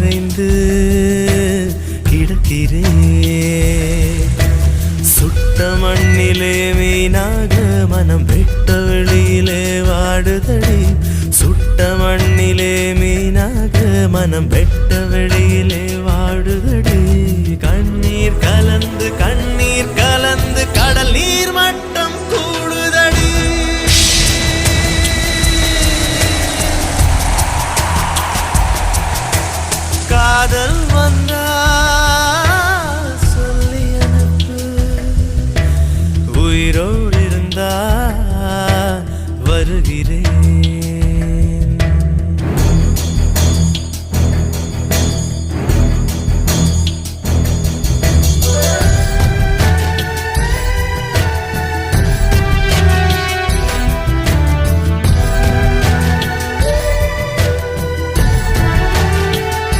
கரைந்து கிடக்கிறேன். சுட்ட மண்ணிலே மீனாக மனம் வெட்ட வெளியிலே வாடுதடி. சுட்ட மண்ணிலே மீனாக மனம் வெட்ட வெளியிலே வாடுதடி. காதல் வந்தால் சொல்லி அனுப்பு. உயிரோடு இருந்தா வருகிறேன்.